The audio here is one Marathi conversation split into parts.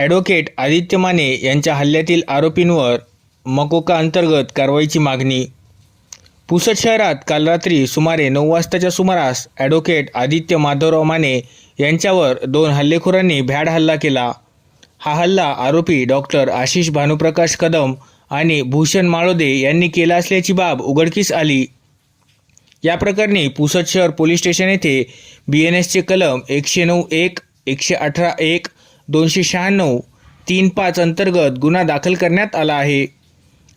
ॲडव्होकेट आदित्य माने यांच्या हल्ल्यातील आरोपींवर मकोका अंतर्गत कारवाईची मागणी. पुसद शहरात काल रात्री सुमारे नऊ वाजताच्या सुमारास ॲडव्होकेट आदित्य माधवराव माने यांच्यावर दोन हल्लेखोरांनी भ्याड हल्ला केला. हा हल्ला आरोपी डॉक्टर आशिष भानुप्रकाश कदम आणि भूषण माळोदे यांनी केला असल्याची बाब उघडकीस आली. या प्रकरणी पुसद शहर पोलीस स्टेशन येथे बी एन एसचे कलम एकशे नऊ एक एकशे अठरा एक दोनशे शहाण्णव तीन पाच अंतर्गत गुन्हा दाखल करण्यात आला आहे.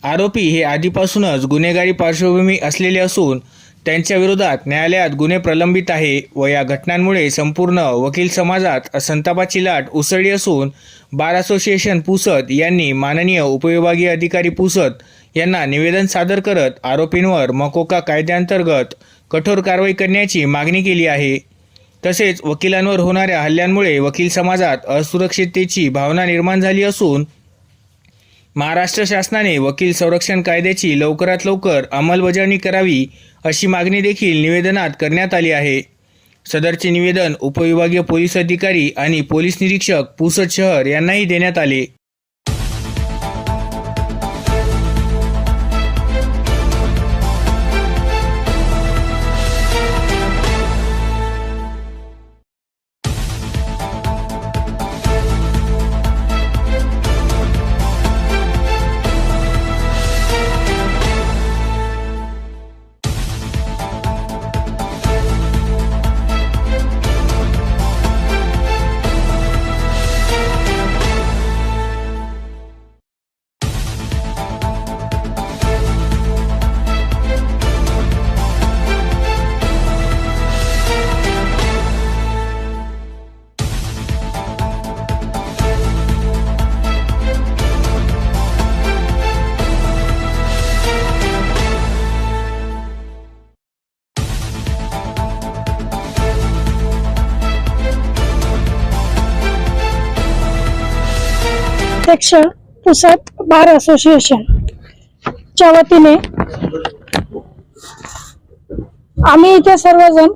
आरोपी हे आधीपासूनच गुन्हेगारी पार्श्वभूमी असलेले असून त्यांच्या विरोधात न्यायालयात गुन्हे प्रलंबित आहे व या घटनांमुळे संपूर्ण वकील समाजात संतापाची लाट उसळली असून बार असोसिएशन पुसद यांनी माननीय उपविभागीय अधिकारी पुसद यांना निवेदन सादर करत आरोपींवर मकोका कायद्याअंतर्गत कठोर कारवाई करण्याची मागणी केली आहे. तसेच वकिलांवर होणाऱ्या हल्ल्यांमुळे वकील समाजात असुरक्षिततेची भावना निर्माण झाली असून महाराष्ट्र शासनाने वकील संरक्षण कायद्याची लवकरात लवकर अंमलबजावणी करावी अशी मागणी देखील निवेदनात करण्यात आली आहे. सदरचे निवेदन उपविभागीय पोलीस अधिकारी आणि पोलीस निरीक्षक पुसद शहर यांनाही देण्यात आले. अध्यक्ष पुसद बार असोसिएशन च्या वतीने आम्ही इथे सर्वजण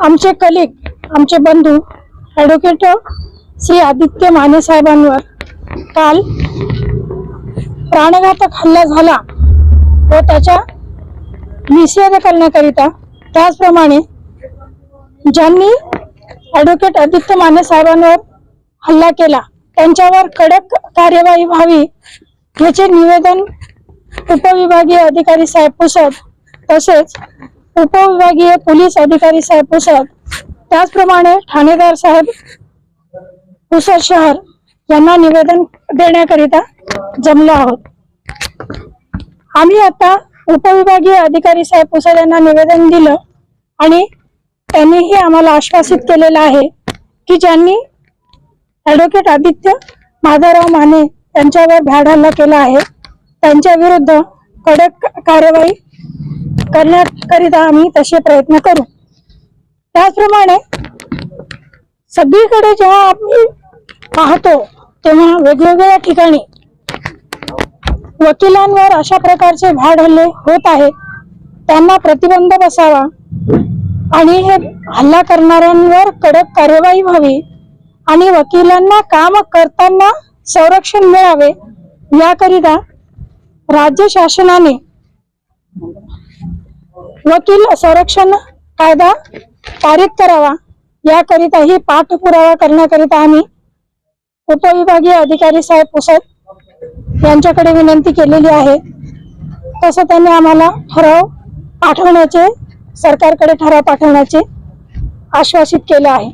आमचे कलिक आमचे बंधू ॲडव्होकेट श्री आदित्य माने साहेबांवर काल प्राणघातक हल्ला झाला व त्याच्या निषेध करण्याकरिता त्याचप्रमाणे ज्यांनी ॲडव्होकेट आदित्य माने साहेबांवर हल्ला केला त्यांच्यावर कडक कार्यवाही व्हावी याचे निवेदन उपविभागीय अधिकारी साहेब पुसद तसेच उपविभागीय पोलीस अधिकारी साहेब पुसद त्याचप्रमाणे ठाणेदार साहेब पुसद शहर यांना निवेदन देण्याकरिता जमलो आहोत. आम्ही आता उपविभागीय अधिकारी साहेब पुसद यांना निवेदन दिलं आणि त्यांनीही आम्हाला आश्वासित केलेलं आहे की ज्यांनी ॲडव्होकेट आदित्य माधवराव माने यांच्यावर भ्याड हल्ला केला आहे. त्यांच्या विरुद्ध कडक कार्यवाही करण्याकरिता आम्ही तसे प्रयत्न करू. त्याचप्रमाणे सगळीकडे जेव्हा आम्ही पाहतो तेव्हा वेगवेगळ्या ठिकाणी वकिलांवर अशा प्रकारचे भ्याड हल्ले होत आहेत. त्यांना प्रतिबंध बसावा आणि हे हल्ला करणाऱ्यांवर कडक कार्यवाही व्हावी. आणि वकिलांना काम करताना संरक्षण मिळावे याकरिता राज्य शासनाने वकील संरक्षण कायदा पारित करावा याकरिता ही पाठपुरावा करण्याकरिता आम्ही उपविभागीय अधिकारी साहेब पुसद यांच्याकडे विनंती केलेली आहे. तसं त्यांनी आम्हाला ठराव पाठवण्याचे सरकारकडे ठराव पाठवण्याचे आश्वासित केलं आहे.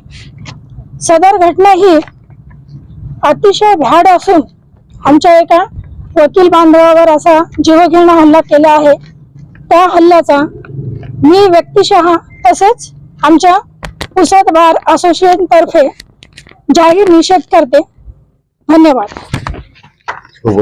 सदर घटना ही अतिशय भ्याड असून आमच्या एका वकील बांधवावर असा जीवघेणा हल्ला केला आहे. त्या हल्ल्याचा मी व्यक्तिशः तसेच आमच्या पुसद बार असोसिएशनतर्फे जाहीर निषेध करते. धन्यवाद. हो,